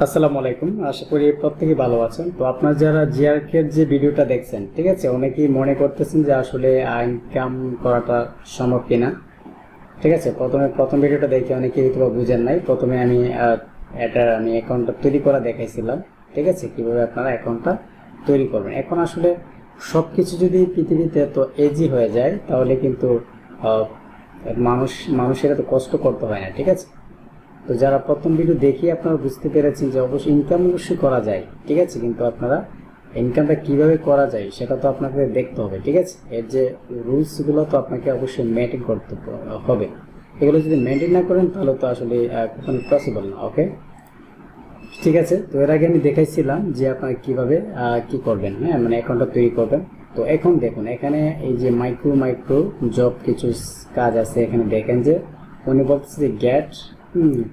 আসসালামু আলাইকুম। আশা করি প্রত্যেকেই ভালো আছেন। তো আপনার যারা জিআরকের যে ভিডিওটা দেখছেন, ঠিক আছে, অনেকেই মনে করতেছেন যে আসলে ইনকাম করাটা সম্ভব কিনা। ঠিক আছে, প্রথমে, প্রথম ভিডিওটা দেখে অনেকেই হয়তো বুঝেন নাই। প্রথমে আমি এটা আমি অ্যাকাউন্টটা তৈরি করা দেখাইছিলাম। ঠিক আছে, কীভাবে আপনারা অ্যাকাউন্টটা তৈরি করবেন। এখন আসলে সব কিছু যদি পৃথিবীতে এত এজি হয়ে যায়, তাহলে কিন্তু মানুষ, মানুষের এত কষ্ট করতে হয় না। ঠিক আছে? তো যারা প্রথম ভিডিও দেখি আপনারা বুঝতে পেরেছেন যে অবশ্যই ইনকাম অবশ্যই করা যায়, ঠিক আছে? কিন্তু আপনারা ইনকামটা কীভাবে করা যায় সেটা তো আপনাকে দেখতে হবে, ঠিক আছে? এর যে রুলসগুলো তো আপনাকে অবশ্যই মেনটেন করতে হবে। এগুলো যদি মেনটেন না করেন তাহলে তো আসলে কখনো পসিবল না ওকে ঠিক আছে? তো এর আগে আমি দেখাইছিলাম যে আপনারা কীভাবে কি করবেন হ্যাঁ? মানে অ্যাকাউন্টটা তৈরি করবেন। তো এখন দেখুন, এখানে এই যে মাইক্রো মাইক্রো জব কিছু কাজ আছে, এখানে দেখেন যে উনি বলতেছে যে get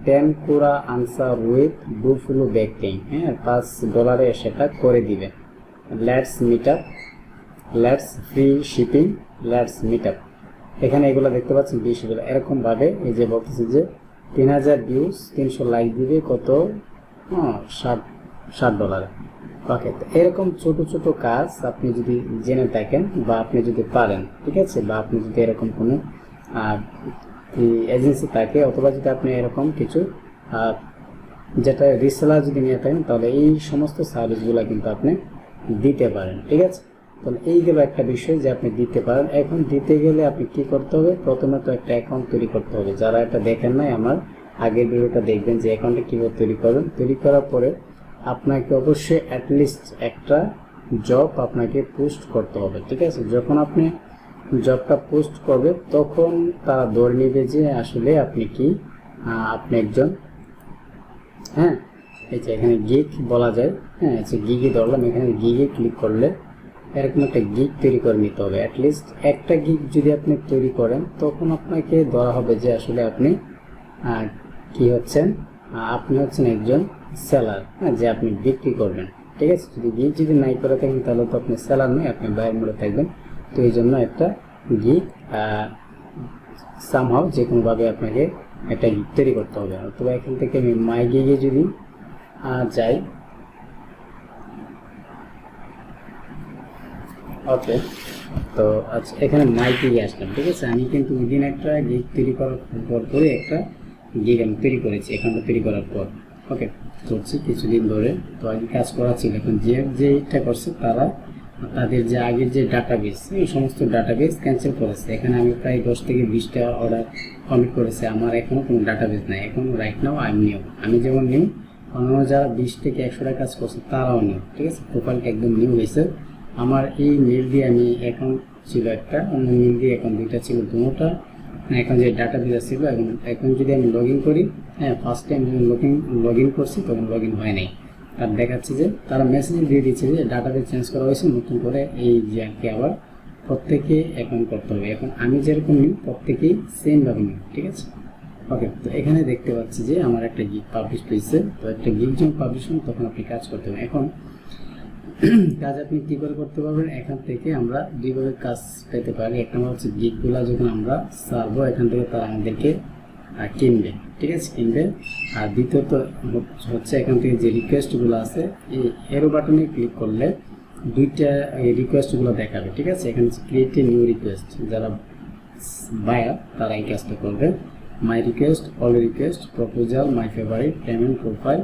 ten Quora answer with do follow backing হ্যাঁ পাঁচ ডলারে সেটা করে দিবে। Let's meet up let's free shipping let's meet up এখানে এগুলো দেখতে পাচ্ছেন বিষয়গুলো এরকমভাবে এই যে বলতেছে যে তিন হাজার ভিউজ তিনশো লাইক দিবে কত? হ্যাঁ, ষাট ষাট ডলারে ওকে তো এরকম ছোট ছোট কাজ আপনি যদি জেনে থাকেন বা আপনি যদি পারেন ঠিক আছে? বা আপনি যদি এরকম কোনো এজেন্সি থাকে, অথবা যদি আপনি এরকম কিছু যেটা রিসেলার যদি নিয়ে থাকেন, তাহলে এই সমস্ত সার্ভিসগুলো কিন্তু আপনি দিতে পারেন, ঠিক আছে? তাহলে এই গেল একটা বিষয় যে আপনি দিতে পারেন। এখন দিতে গেলে আপনি কি করতে হবে? প্রথমে তো একটা অ্যাকাউন্ট তৈরি করতে হবে। যারা এটা দেখেন নাই, আমার আগের ভিডিওটা দেখবেন যে অ্যাকাউন্টটা কীভাবে তৈরি করবেন। তৈরি করার পরে আপনাকে অবশ্যই অ্যাটলিস্ট একটা জব আপনাকে পোস্ট করতে হবে, ঠিক আছে? যখন আপনি জবটা পোস্ট করবে, তখন তারা ধরে নেবে যে আসলে আপনি কি? আপনি একজন। হ্যাঁ এই যে এখানে গিগ বলা যায়। হ্যাঁ আচ্ছা গিগে ধরলাম, এখানে গিগে ক্লিক করলে এরকম একটা গিগ তৈরি করে নিতে হবে। অ্যাটলিস্ট একটা গিগ যদি আপনি তৈরি করেন, তখন আপনাকে ধরা হবে যে আসলে আপনি কি হচ্ছেন? আপনি হচ্ছেন একজন সেলার হ্যাঁ যে আপনি বিক্রি করবেন। ঠিক আছে? যদি গিগ যদি নাই করে থাকেন, তাহলে তো আপনি সেলার নয়, আপনি বাইরের মোড়ে থাকবেন। তো এই জন্য একটা গিগ সামহাও যে কোনোভাবে আপনাকে একটা গিগ তৈরি করতে হবে। অথবা এখান থেকে আমি মাই গিগে যদি যাই। ওকে তো আচ্ছা এখানে মাই গিগে আসলাম, ঠিক আছে? আমি কিন্তু উইদিন একটা গিগ তৈরি করার পর একটা গিগ আমি তৈরি করেছি এখানটা তৈরি করার পর। ওকে করছি কিছুদিন ধরে। তো আগে কাজ করা ছিল, এখন যে যেটা করছে তারা তাদের যে আগের যে ডাটাবেস এই সমস্ত ডাটাবেস ক্যান্সেল করেছে। এখানে আমি প্রায় দশ থেকে বিশটা অর্ডার কমিট করেছে। আমার এখনও কোনো ডাটাবেস নাই। এখন রাইট নাও আমি নিউ আমি যেমন নিউ অন্যান্য যারা বিশ থেকে একশোটা কাজ করছে, তারাও নিউ ঠিক আছে? প্রোফাইলটা একদম নিউ হয়েছে। আমার এই মেল দিয়ে আমি অ্যাকাউন্ট ছিল একটা, অন্য মেল দিয়ে অ্যাকাউন্ট দুইটা ছিল দুটোটা এখন যে ডাটা বেস ছিল, এখন এখন যদি আমি লগ ইন করি হ্যাঁ ফার্স্ট টাইম যখন লগ ইন লগ ইন করছি, তখন লগ ইন হয় নাই। আর দেখাচ্ছে যে তারা মেসেজ দিয়ে দিচ্ছে যে ডাটাবেস চেঞ্জ করা হয়েছে, নতুন করে এই যে আবার প্রত্যেকে অ্যাকাউন্ট করতে হবে। এখন আমি যেরকম নিই, প্রত্যেকেই সেমভাবে নিই, ঠিক আছে? ওকে তো এখানে দেখতে পাচ্ছি যে আমার একটা গিগ পাবলিশ হয়েছে। তো একটা গিগ যখন পাবলিশ হয় তখন আপনি কাজ করতে হবে। এখন কাজ আপনি কী করে করতে পারবেন? এখান থেকে আমরা দুইভাবে কাজ পেতে পারি। এক নম্বর হচ্ছে গিকগুলো যখন আমরা সারবো, এখান থেকে তারা আমাদেরকে কিনবে। ঠিক আছে, কিনবে। আর দ্বিতীয়ত হচ্ছে- এখান থেকে যে রিকোয়েস্টগুলো আছে, এই এরো বাটনে ক্লিক করলে দুইটা রিকোয়েস্টগুলো দেখাবে, ঠিক আছে? এখানে ক্রিয়েট এ নিউ রিকোয়েস্ট যারা বায়ার তারা এই কাজটা করবে। My request all request proposal my favourite payment profile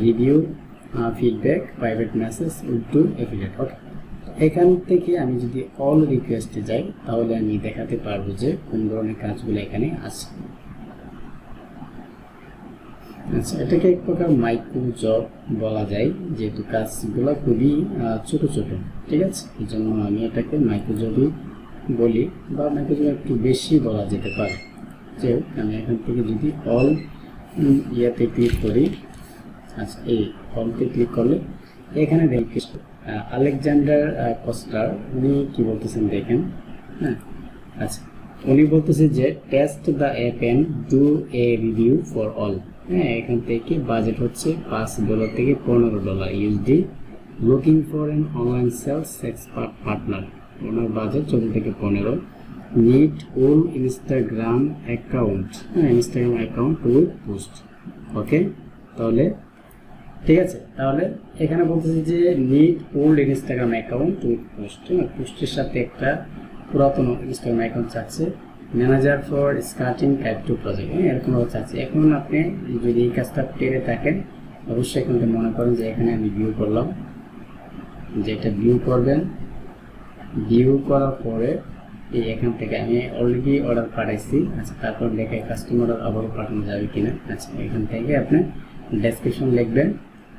review feedback private message to affiliate okay এখান থেকে আমি যদি অল রিকোয়েস্টে যাই, তাহলে আমি দেখাতে পারব যে কোন ধরনের কাজগুলো এখানে আছে। আচ্ছা এটাকে এক প্রকার মাইক্রো জব বলা যায়, যেহেতু কাজগুলো খুবই ছোট ছোট, ঠিক আছে? এই জন্য আমি এটাকে মাইক্রো জবই বলি, বা মাইক্রো জব একটু বেশি বলা যেতে পারে। যে আমি এখান থেকে যদি অল ইয়াতে ক্লিক করি আচ্ছা এই ফর্মতে ক্লিক করলে এখানে দেখি আলেকজান্ডার কস্টার, উনি কি বলতেছেন দেখেন হ্যাঁ? আচ্ছা উনি বলতেছে যে test the app and do a review for all হ্যাঁ এখান থেকে বাজেট হচ্ছে পাঁচ ডলার থেকে পনেরো dollar USD looking for an online sales expert partner owner budget চোদ্দ থেকে পনেরো। নিট ওল ইনস্টাগ্রাম অ্যাকাউন্ট হ্যাঁ Instagram account with post okay তাহলে, ঠিক আছে? তাহলে এখানে বলতেছি যে need old Instagram account with post পোস্টের সাথে একটা পুরাতন ইনস্টাগ্রাম অ্যাকাউন্ট চাচ্ছে manager for starting to project এরকমভাবে আছে। এখন আপনি যদি এই কাজটা টেরে থাকেন, অবশ্যই কিন্তু মনে করেন যে এখানে আমি ভিউ করলাম। যে এটা ভিউ করবেন। ভিউ করার পরে এই এখান থেকে আমি অলরেডি অর্ডার পাঠাইছি। আচ্ছা তারপর দেখে কাস্টমার আবারও পাঠানো যাবে কিনা। আচ্ছা এখান থেকে আপনি ডেসক্রিপশন লিখবেন।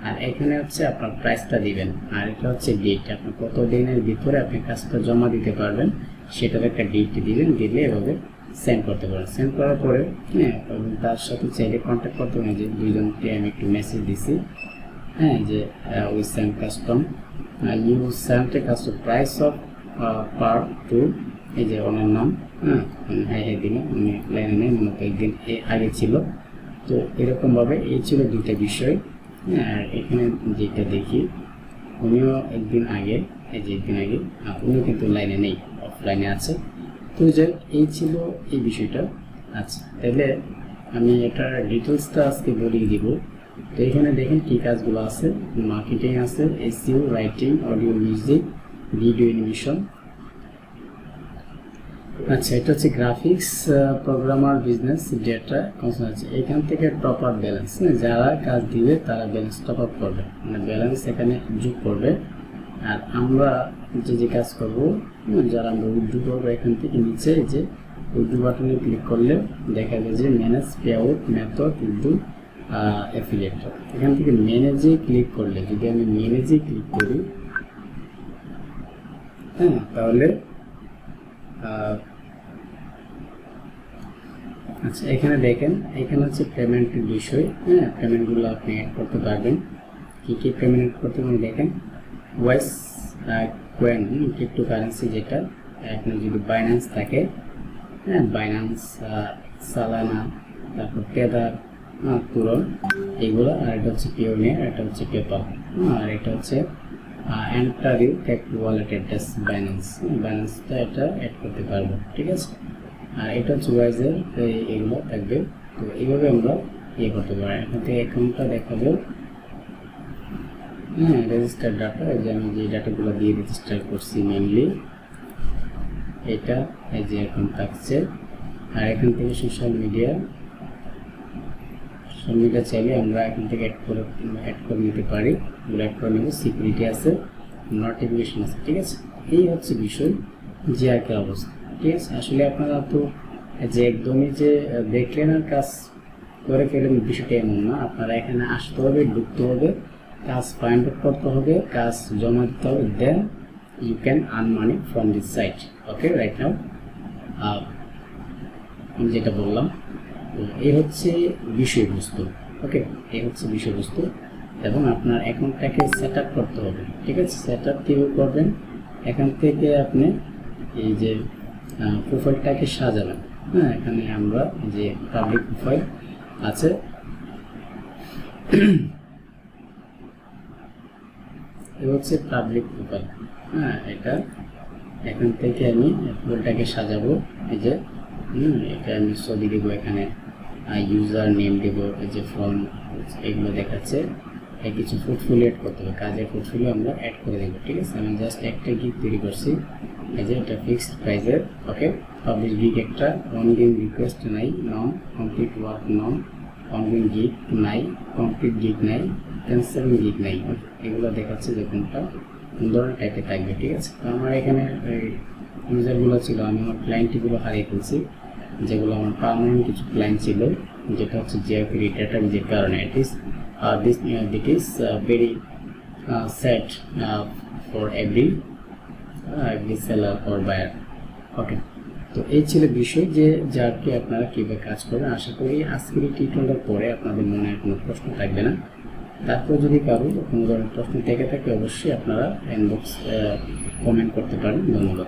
আর এখানে হচ্ছে আপনার প্রাইসটা দিবেন। আর এটা হচ্ছে ডেট আপনি কত দিনের ভিতরে আপনি কাজটা জমা দিতে পারবেন। সেটার একটা ডেট দিবেন দিলে এভাবে সেন্ড করতে পারেন সেন্ড করার পরে হ্যাঁ তার সাথে চাইলে কন্ট্যাক্ট করতে পারেন যে দুইজনকে আমি একটু মেসেজ দিছি হ্যাঁ যে we send custom you a custom price offer to এই যে ওনার নাম হ্যাঁ হ্যাঁ হ্যাঁ দিন উনি লাইনে নেই মূলত একদিন আগে ছিল। তো এরকমভাবে এই ছিল দুইটা বিষয় হ্যাঁ, আর এখানে যেটা দেখি উনিও একদিন আগে এই যে একদিন আগে উনিও কিন্তু লাইনে নেই। অফলাইনে আছে। তো যাই এই ছিল এই বিষয়টা। আচ্ছা তাহলে আমি এটার ডিটেলসটা আজকে বলিয়ে দিব। তো এখানে দেখেন কী কাজগুলো আছে। মার্কেটিং আছে SEO writing audio music video animation আচ্ছা এটা হচ্ছে গ্রাফিক্স প্রোগ্রামার বিজনেস ডেটা আছে এখান থেকে টপ আপ ব্যালেন্স যারা কাজ দিবে তারা ব্যালেন্স টপ আপ করবে। মানে ব্যালেন্স এখানে যোগ করবে। আর আমরা যে যে কাজ করব যারা আমরা উইড্রো করব, এখান থেকে নিচে যে উইড্রো বাটনে ক্লিক করলে দেখা যায় যে manage payout method withdraw affiliate এখান থেকে ম্যানেজে ক্লিক করলে, যদি আমি ম্যানেজে ক্লিক করি হ্যাঁ তাহলে আচ্ছা এখানে দেখেন, এখানে হচ্ছে পেমেন্টের বিষয় হ্যাঁ পেমেন্টগুলো আপনি অ্যাড করতে পারবেন। কী কী পেমেন্ট করতে পারবেন, দেখেন। ওয়েস কোয়েন ক্রিপ্টো কারেন্সি যেটা এখানে যদি বাইন্যান্স থাকে হ্যাঁ বাইন্যান্স সালানা তারপর টেদার তুরন এগুলো আর এটা হচ্ছে পিওনিয়ার এটা হচ্ছে পেপাল আর এটা হচ্ছে U capital wallet address Binance বাইন্যান্সটা এটা অ্যাড করতে পারব, ঠিক আছে? আর এটা হচ্ছে ওয়াইজের এগুলো থাকবে, তো এইভাবে আমরা ইয়ে করতে পারি। এখান থেকে অ্যাকাউন্টটা দেখাবো হ্যাঁ রেজিস্টার ডাটা এই যে আমি যে ডাটাগুলো দিয়ে রেজিস্টার করছি মেনলি এটা এই যে এখন থাকছে। আর এখান থেকে সোশ্যাল মিডিয়া সোশ্যাল মিডিয়া চাইলে আমরা এখান থেকে অ্যাড করে অ্যাড করে নিতে পারি। এগুলো অ্যাড করে নেব সিকিউরিটি আছে নোটিফিকেশন আছে, ঠিক আছে? এই হচ্ছে বিষয় যে একটা অবস্থা, ঠিক আছে? আসলে আপনারা তো যে একদমই যে দেখলেন কাজ করে ফেলেন, বিষয়টা এমন না। আপনারা এখানে আসতে হবে, ঢুকতে হবে। কাজ ফাইন্ড আউট করতে হবে, কাজ জমা দিতে হবে then you can earn money from this site okay right now আমি যেটা বললাম এই হচ্ছে বিষয়বস্তু ওকে এই হচ্ছে বিষয়বস্তু, এবং আপনার অ্যাকাউন্টটাকে সেট আপ করতে হবে, ঠিক আছে? সেট আপ কীভাবে করবেন? এখান থেকে আপনি এই যে প্রোফাইলটাকে সাজাবেন হ্যাঁ এখানে আমরা যে পাবলিক প্রোফাইল আছে এ হচ্ছে পাবলিক প্রোফাইল হ্যাঁ এটা এখান থেকে আমি প্রোফাইলটাকে সাজাবো। এই যে এটা আমি ছবি দেবো এখানে। ইউজার নেম দেবো, এই যে ফর্ম এগুলো দেখাচ্ছে। কিছু পোর্টফোলিও অ্যাড করতে হবে। কাজের পোর্টফোলিও আমরা অ্যাড করে দেবো, ঠিক আছে? আমি জাস্ট একটা গিগ তৈরি করছি। এই যে, এটা ফিক্সড প্রাইসের ওকে পাবলিশ গিগ একটা অনগেম রিকোয়েস্ট নাই non complete work non ongoing gig নাই কমপ্লিট গিগ নাই ক্যান্সেলিং গিগ নাই। এগুলো দেখাচ্ছে যে কোনটা কোন ধরনের টাইপের থাকবে, ঠিক আছে? তো আমার এখানে ইউজারগুলো ছিল, আমি আমার ক্লায়েন্টগুলো হারিয়ে ফেলছি, যেগুলো আমার পার্মানেন্ট কিছু ক্লায়েন্ট ছিল, যেটা হচ্ছে জিওফ্রি ডেটা যে কারণে it is this it is very sad for every every seller for buyer okay তো এই ছিল বিষয় যে, যার কি আপনারা কীভাবে কাজ করবেন, আশা করি আজকের এই টিউটোরিয়ালের পরে আপনাদের মনে কোনো প্রশ্ন থাকবে না। তারপর যদি কারও কোনো ধরনের প্রশ্ন থেকে থাকে, অবশ্যই আপনারা ইনবক্স কমেন্ট করতে পারেন, ধন্যবাদ।